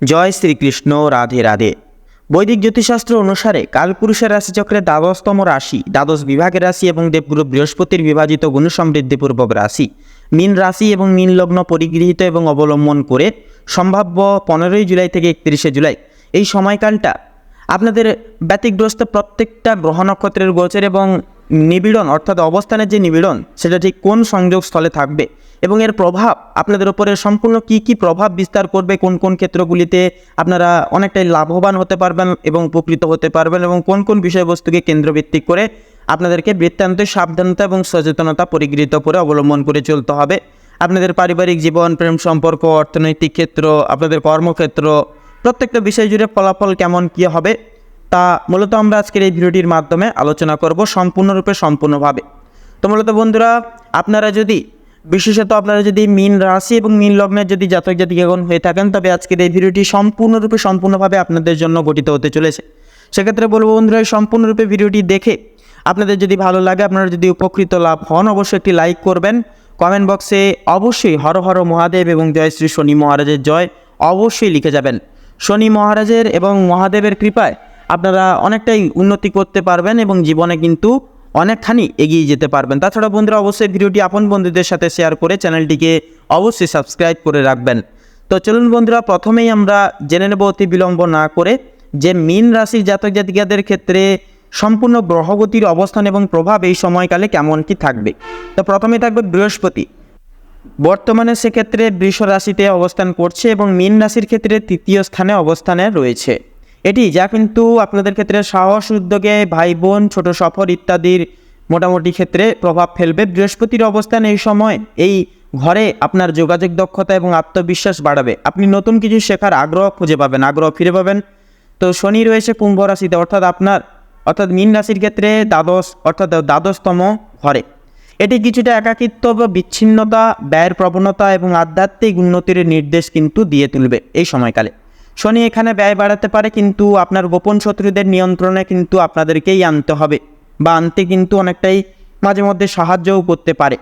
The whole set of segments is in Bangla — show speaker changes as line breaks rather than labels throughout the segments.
জয় শ্রীকৃষ্ণ, রাধে রাধে। বৈদিক জ্যোতিষশাস্ত্র অনুসারে কালপুরুষের রাশিচক্রে দ্বাদশতম রাশি, দ্বাদশ বিভাগের রাশি এবং দেবগুরু বৃহস্পতির বিভাজিত গুণসমৃদ্ধিপূর্বক রাশি। মীন রাশি এবং মীন লগ্ন পরিগৃহীত এবং অবলম্বন করে সম্ভাব্য পনেরোই জুলাই থেকে একত্রিশে জুলাই এই সময়কালটা আপনাদের ব্যতিগ্রস্ত প্রত্যেকটা গ্রহ নক্ষত্রের গোচর এবং নিবিড়ন, অর্থাৎ অবস্থানের যে নিবিড়ন, সেটা ঠিক কোন সংযোগ স্থলে থাকবে? এবং এর প্রভাব আপনাদের উপরে সম্পূর্ণ কি কি প্রভাব বিস্তার করবে? কোন কোন ক্ষেত্রগুলিতে আপনারা অনেকটাই লাভবান হতে পারবেন এবং উপকৃত হতে পারবেন এবং কোন কোন বিষয়বস্তুকে কেন্দ্রভিত্তিক করে আপনাদেরকে বৃত্তান্ত, সাবধানতা এবং সচেতনতা পরিগৃহীত করে অবলম্বন করে চলতে হবে। আপনাদের পারিবারিক জীবন, প্রেম সম্পর্ক, অর্থনৈতিক ক্ষেত্র, আপনাদের কর্মক্ষেত্র, প্রত্যেকটা বিষয় জুড়ে ফলাফল কেমন, কী হবে? তা মূলত আমরা আজকের এই ভিডিওটির মাধ্যমে আলোচনা করব সম্পূর্ণরূপে সম্পূর্ণভাবে। তো মূলত বন্ধুরা, আপনারা যদি, বিশেষত আপনারা যদি মিন রাশি এবং মিন লগ্নের যদি জাতক জাতিকাগণ হয়ে থাকেন, তবে আজকের এই ভিডিওটি সম্পূর্ণরূপে সম্পূর্ণভাবে আপনাদের জন্য গঠিত হতে চলেছে। সেক্ষেত্রে বলব বন্ধুরা, এই সম্পূর্ণরূপে ভিডিওটি দেখে আপনাদের যদি ভালো লাগে, আপনারা যদি উপকৃত লাভ হন, অবশ্যই একটি লাইক করবেন। কমেন্ট বক্সে অবশ্যই হর হর মহাদেব এবং জয় শ্রী শনি মহারাজের জয় অবশ্যই লিখে যাবেন। শনি মহারাজের এবং মহাদেবের কৃপায় আপনারা অনেকটাই উন্নতি করতে পারবেন এবং জীবনে কিন্তু অনেকখানি এগিয়ে যেতে পারবেন। তাছাড়া বন্ধুরা, অবশ্যই ভিডিওটি আপন বন্ধুদের সাথে শেয়ার করে চ্যানেলটিকে অবশ্যই সাবস্ক্রাইব করে রাখবেন। তো চলুন বন্ধুরা, প্রথমেই আমরা জেনে নেব অতি বিলম্ব না করে যে মীন রাশির জাতক জাতিকাদের ক্ষেত্রে সম্পূর্ণ গ্রহগতির অবস্থান এবং প্রভাব এই সময়কালে কেমন কি থাকবে? তো প্রথমে থাকবে বৃহস্পতি। বর্তমানে সেক্ষেত্রে বৃষ রাশিতে অবস্থান করছে এবং মীন রাশির ক্ষেত্রে তৃতীয় স্থানে অবস্থানে রয়েছে। এটি যা কিন্তু আপনাদের ক্ষেত্রে সাহস, উদ্যোগে ভাই বোন, ছোটো সফর ইত্যাদির মোটামুটি ক্ষেত্রে প্রভাব ফেলবে। বৃহস্পতির অবস্থান এই সময়, এই ঘরে আপনার যোগাযোগ দক্ষতা এবং আত্মবিশ্বাস বাড়াবে। আপনি নতুন কিছু শেখার আগ্রহ খুঁজে পাবেন, আগ্রহ ফিরে পাবেন। তো শনি রয়েছে কুম্ভ রাশিতে, অর্থাৎ আপনার, অর্থাৎ মীন রাশির ক্ষেত্রে দ্বাদশ, অর্থাৎ দ্বাদশতম ঘরে। এটি কিছুটা একাকিত্ব বা বিচ্ছিন্নতা, ব্যয়ের প্রবণতা এবং আধ্যাত্মিক উন্নতির নির্দেশ কিন্তু দিয়ে তুলবে এই সময়কালে। শনি এখানে ব্যয় বাড়াতে পারে, কিন্তু আপনার গোপন শত্রুদের নিয়ন্ত্রণে কিন্তু আপনাদেরকেই আনতে হবে বা আনতে কিন্তু অনেকটাই মাঝে মধ্যে সাহায্যও করতে পারে।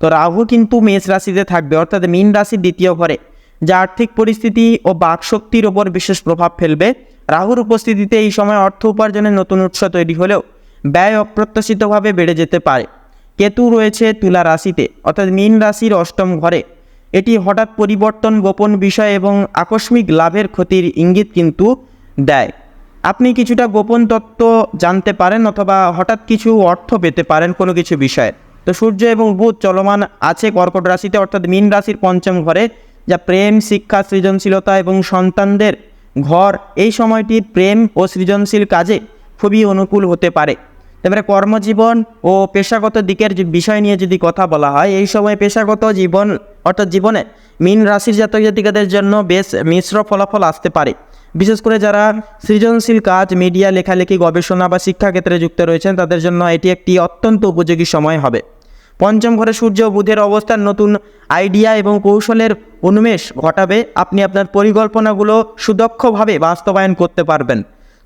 তো রাহু কিন্তু মেষ রাশিতে থাকবে, অর্থাৎ মীন রাশির দ্বিতীয় ঘরে, যা আর্থিক পরিস্থিতি ও বাকশক্তির ওপর বিশেষ প্রভাব ফেলবে। রাহুর উপস্থিতিতে এই সময় অর্থ উপার্জনের নতুন উৎস তৈরি হলেও ব্যয় অপ্রত্যাশিতভাবে বেড়ে যেতে পারে। কেতু রয়েছে তুলা রাশিতে, অর্থাৎ মীন রাশির অষ্টম ঘরে এটি হঠাৎ পরিবর্তন গোপন বিষয় এবং আকস্মিক লাভের ক্ষতির ইঙ্গিত কিন্তু দেয়। আপনি কিছুটা গোপন তত্ত্ব জানতে পারেন অথবা হঠাৎ কিছু অর্থ পেতে পারেন কোনো কিছু বিষয়ে। তো সূর্য এবং বুধ চলমান আছে কর্কট রাশিতে, অর্থাৎ মীন রাশির পঞ্চম ঘরে, যা প্রেম, শিক্ষা, সৃজনশীলতা এবং সন্তানদের ঘর। এই সময়টি প্রেম ও সৃজনশীল কাজে খুবই অনুকূল হতে পারে। এবারে কর্মজীবন ও পেশাগত দিকের যে বিষয় নিয়ে যদি কথা বলা হয়, এই সময় পেশাগত জীবন অর্থাৎ জীবনে মিন রাশির জাতক জাতিকাদের জন্য বেশ মিশ্র ফলাফল আসতে পারে। বিশেষ করে যারা সৃজনশীল কাজ, মিডিয়া, লেখালেখি, গবেষণা বা শিক্ষাক্ষেত্রে যুক্ত রয়েছেন, তাদের জন্য এটি একটি অত্যন্ত উপযোগী সময় হবে। পঞ্চম ঘরে সূর্য বুধের অবস্থান নতুন আইডিয়া এবং কৌশলের উন্মেষ ঘটাবে। আপনি আপনার পরিকল্পনাগুলো সুদক্ষভাবে বাস্তবায়ন করতে পারবেন।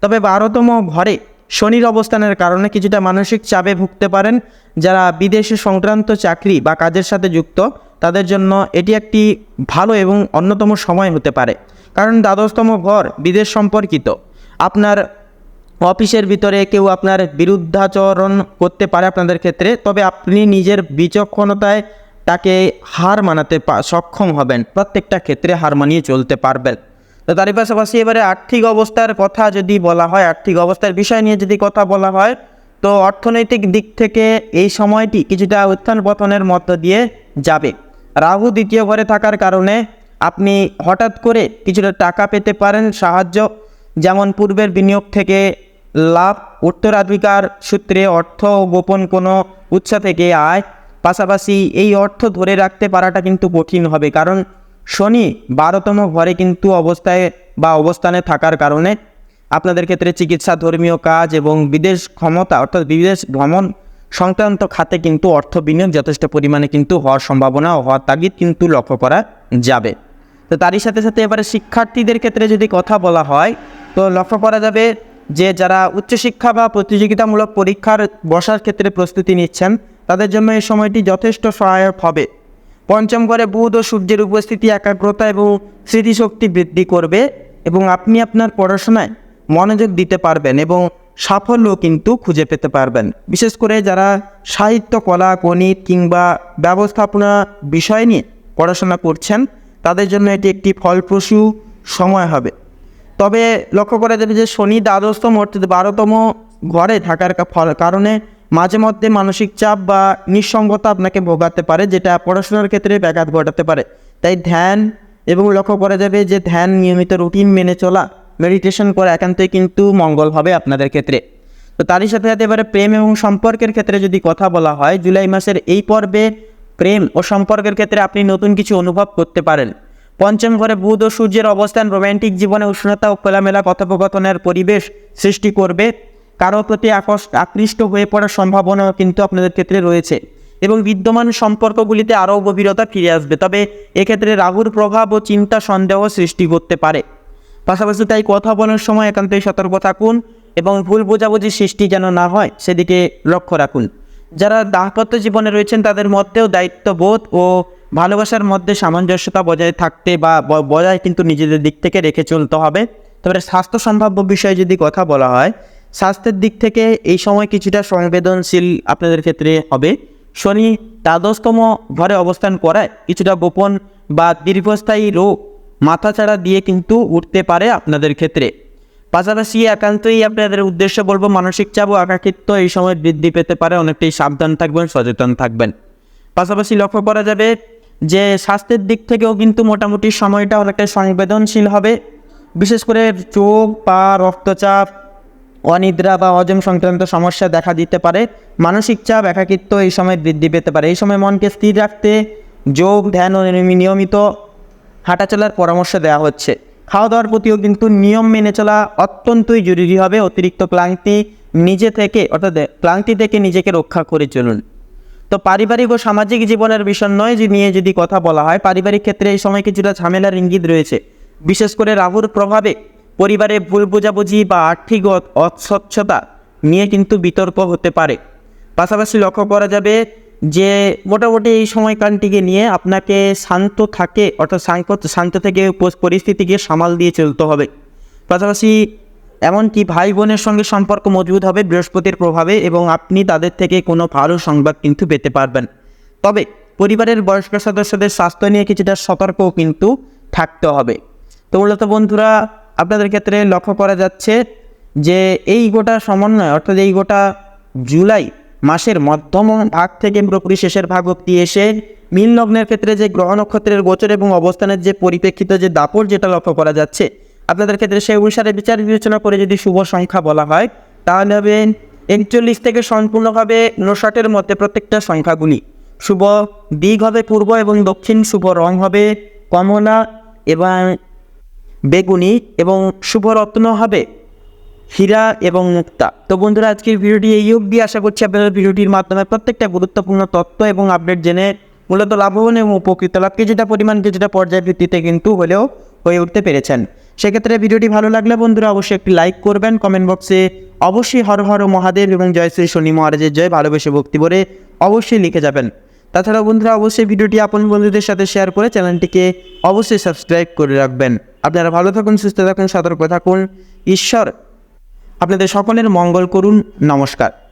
তবে বারোতম ঘরে শনির অবস্থানের কারণে কিছুটা মানসিক চাপে ভুগতে পারেন যারা বিদেশে সংক্রান্ত চাকরি বা কাজের সাথে যুক্ত, তাদের জন্য এটি একটি ভালো এবং অন্যতম সময় হতে পারে। কারণ দ্বাদশতম ঘর বিদেশ সম্পর্কিত। আপনার অফিসের ভিতরে কেউ আপনার বিরুদ্ধাচরণ করতে পারে আপনাদের ক্ষেত্রে, তবে আপনি নিজের বিচক্ষণতায় তাকে হার মানাতে সক্ষম হবেন। প্রত্যেকটা ক্ষেত্রে হার মানিয়ে চলতে পারবেন। তো তারই পাশাপাশি এবারে আর্থিক অবস্থার কথা যদি বলা হয়, আর্থিক অবস্থার বিষয় নিয়ে যদি কথা বলা হয়, তো অর্থনৈতিক দিক থেকে এই সময়টি কিছুটা উত্থান পতনের মধ্য দিয়ে যাবে। রাহু দ্বিতীয় ঘরে থাকার কারণে আপনি হঠাৎ করে কিছুটা টাকা পেতে পারেন সাহায্য, যেমন পূর্বের বিনিয়োগ থেকে লাভ, উত্তরাধিকার সূত্রে অর্থ গোপন কোনো উৎস থেকে আয়। পাশাপাশি এই অর্থ ধরে রাখতে পারাটা কিন্তু কঠিন হবে, কারণ শনি বারোতম ঘরে কিন্তু অবস্থায় বা অবস্থানে থাকার কারণে আপনাদের ক্ষেত্রে চিকিৎসা ধর্মীয় কাজ এবং বিদেশ ক্ষমতা অর্থাৎ বিদেশ ভ্রমণ সংক্রান্ত খাতে কিন্তু অর্থ বিনিয়োগ যথেষ্ট পরিমাণে কিন্তু হওয়ার সম্ভাবনা হওয়ার তাগিদ কিন্তু লক্ষ্য করা যাবে। তো তারই সাথে সাথে এবারে শিক্ষার্থীদের ক্ষেত্রে যদি কথা বলা হয়, তো লক্ষ্য করা যাবে যে যারা উচ্চশিক্ষা বা প্রতিযোগিতামূলক পরীক্ষার বসার ক্ষেত্রে প্রস্তুতি নিচ্ছেন, তাদের জন্য এই সময়টি যথেষ্ট সহায়ক হবে। পঞ্চম ঘরে বুধ ও সূর্যের উপস্থিতি, একাগ্রতা এবং স্মৃতিশক্তি বৃদ্ধি করবে এবং আপনি আপনার পড়াশোনায় মনোযোগ দিতে পারবেন এবং সাফল্য কিন্তু খুঁজে পেতে পারবেন। বিশেষ করে যারা সাহিত্য, কলা, গণিত কিংবা ব্যবস্থাপনা বিষয় নিয়ে পড়াশোনা করছেন, তাদের জন্য এটি একটি ফলপ্রসূ সময় হবে। তবে লক্ষ্য করা যাবে যে শনি দ্বাদশতম অর্থাৎ বারোতম ঘরে থাকার কারণে মাঝে মধ্যে মানসিক চাপ বা নিঃসঙ্গতা আপনাকে ভোগাতে পারে, যেটা পড়াশোনার ক্ষেত্রে ব্যাঘাত ঘটাতে পারে। তাই ধ্যান এবং লক্ষ্য করা যাবে যে ধ্যান নিয়মিত রুটিন মেনে চলা, মেডিটেশন করা একান্তই কিন্তু মঙ্গল হবে আপনাদের ক্ষেত্রে। তো তারই সাথে সাথে এবারে প্রেম এবং সম্পর্কের ক্ষেত্রে যদি কথা বলা হয়, জুলাই মাসের এই পর্বে প্রেম ও সম্পর্কের ক্ষেত্রে আপনি নতুন কিছু অনুভব করতে পারেন। পঞ্চম ঘরে বুধ ও সূর্যের অবস্থান রোম্যান্টিক জীবনে উষ্ণতা ও খোলামেলা কথোপকথনের পরিবেশ সৃষ্টি করবে। কারও প্রতি আকৃষ্ট হয়ে পড়ার সম্ভাবনাও কিন্তু আপনাদের ক্ষেত্রে রয়েছে এবং বিদ্যমান সম্পর্কগুলিতে আরও গভীরতা ফিরে আসবে। তবে এক্ষেত্রে রাহুর প্রভাব ও চিন্তা সন্দেহ সৃষ্টি করতে পারে। পাশাপাশি তাই কথা বলার সময় একান্তই সতর্ক থাকুন এবং ভুল বোঝাবুঝি সৃষ্টি যেন না হয়, সেদিকে লক্ষ্য রাখুন। যারা দাম্পত্য জীবনে রয়েছেন, তাদের মধ্যেও দায়িত্ববোধ ও ভালোবাসার মধ্যে সামঞ্জস্যতা বজায় থাকতে ব- বজায় কিন্তু নিজেদের দিক থেকে রেখে চলতে হবে। তবে স্বাস্থ্য সম্ভাব্য বিষয়ে যদি কথা বলা হয় স্বাস্থ্যের দিক থেকে এই সময় কিছুটা সংবেদনশীল আপনাদের ক্ষেত্রে হবে। শনি দ্বাদশতম ঘরে অবস্থান করায় কিছুটা গোপন বা দীর্ঘস্থায়ী রোগ মাথাচাড়া দিয়ে কিন্তু উঠতে পারে আপনাদের ক্ষেত্রে। পাশাপাশি একান্তই আপনাদের উদ্দেশ্য বলব, মানসিক চাপ ও একাকিত্ব এই সময় বৃদ্ধি পেতে পারে, অনেকটাই সাবধান থাকবেন, সচেতন থাকবেন। পাশাপাশি লক্ষ্য করা যাবে যে স্বাস্থ্যের দিক থেকেও কিন্তু মোটামুটি সময়টা অনেকটাই সংবেদনশীল হবে। বিশেষ করে চোখ, পা, রক্তচাপ অনিদ্রা বা অজম সংক্রান্ত সমস্যা দেখা দিতে পারে, মানসিক চাপ, একাকিত্ব এই সময় বৃদ্ধি পেতে পারে। এই সময় মনকে স্থির রাখতে যোগ, ধ্যান ও নিয়মিত হাঁটাচলার পরামর্শ দেওয়া হচ্ছে। খাওয়া দাওয়ার প্রতিও কিন্তু নিয়ম মেনে চলা অত্যন্তই জরুরি হবে। অতিরিক্ত ক্লান্তি নিজে থেকে, অর্থাৎ ক্লান্তি থেকে নিজেকে রক্ষা করে চলুন। তো পারিবারিক ও সামাজিক জীবনের বিষয় নয় যে নিয়ে যদি কথা বলা হয়, পারিবারিক ক্ষেত্রে এই সময় কিছুটা ঝামেলার ইঙ্গিত রয়েছে। বিশেষ করে রাহুর প্রভাবে পরিবারে ভুল বোঝাবুঝি বা আর্থিক অস্বচ্ছতা নিয়ে কিন্তু বিতর্ক হতে পারে। পাশাপাশি লক্ষ্য করা যাবে যে, মোটামুটি এই সময়কালটিকে নিয়ে আপনাকে শান্ত থাকে, অর্থাৎ শান্ত শান্ত থেকে পরিস্থিতিকে সামাল দিয়ে চলতে হবে। পাশাপাশি এমনকি ভাই বোনের সঙ্গে সম্পর্ক মজবুত হবে বৃহস্পতির প্রভাবে এবং আপনি তাদের থেকে কোনো ভালো সংবাদ কিন্তু পেতে পারবেন। তবে পরিবারের বয়স্ক সদস্যদের স্বাস্থ্য নিয়ে কিছুটা সতর্কও কিন্তু থাকতে হবে। তো মূলত বন্ধুরা আপনাদের ক্ষেত্রে লক্ষ্য করা যাচ্ছে যে এই গোটা সমন্বয়, অর্থাৎ এই গোটা জুলাই মাসের মধ্যম ভাগ থেকে পুরোপুরি শেষের ভাগ অব্দি এসে মীন লগ্নের ক্ষেত্রে যে গ্রহ নক্ষত্রের গোচর এবং অবস্থানের যে পরিপ্রেক্ষিত যে দাপট যেটা লক্ষ্য করা যাচ্ছে, আপনাদের ক্ষেত্রে সেই অনুসারে বিচার বিবেচনা করে যদি শুভ সংখ্যা বলা হয়, তাহলে হবে একচল্লিশ থেকে সম্পূর্ণভাবে উনষাটের মধ্যে প্রত্যেকটা সংখ্যাগুলি শুভ দিক হবে পূর্ব এবং দক্ষিণ, শুভ রং হবে কমলা এবং বেগুনি এবং শুভরত্ন হবে। হীরা এবং মুক্তা। তো বন্ধুরা, আজকের ভিডিওটি এই অবধি। আশা করছি আপনাদের ভিডিওটির মাধ্যমে প্রত্যেকটা গুরুত্বপূর্ণ তথ্য এবং আপডেট জেনে মূলত লাভবান এবং উপকৃত লাভ কিছুটা পরিমাণ, কিছুটা পর্যায় ভিত্তিতে কিন্তু হলেও হয়ে উঠতে পেরেছেন। সেক্ষেত্রে ভিডিওটি ভালো লাগলে বন্ধুরা অবশ্যই একটি লাইক করবেন। কমেন্ট বক্সে অবশ্যই হর হর মহাদেব এবং জয় শ্রী শনি মহারাজের জয় ভালোবেসে ভক্তি বলে অবশ্যই লিখে যাবেন। তাছাড়াও বন্ধুরা, অবশ্যই ভিডিওটি আপন বন্ধুদের সাথে শেয়ার করে চ্যানেলটিকে অবশ্যই সাবস্ক্রাইব করে রাখবেন। আপনারা ভালো থাকুন, সুস্থ থাকুন, সতর্ক থাকুন। ঈশ্বর আপনাদের সকলের মঙ্গল করুন। নমস্কার।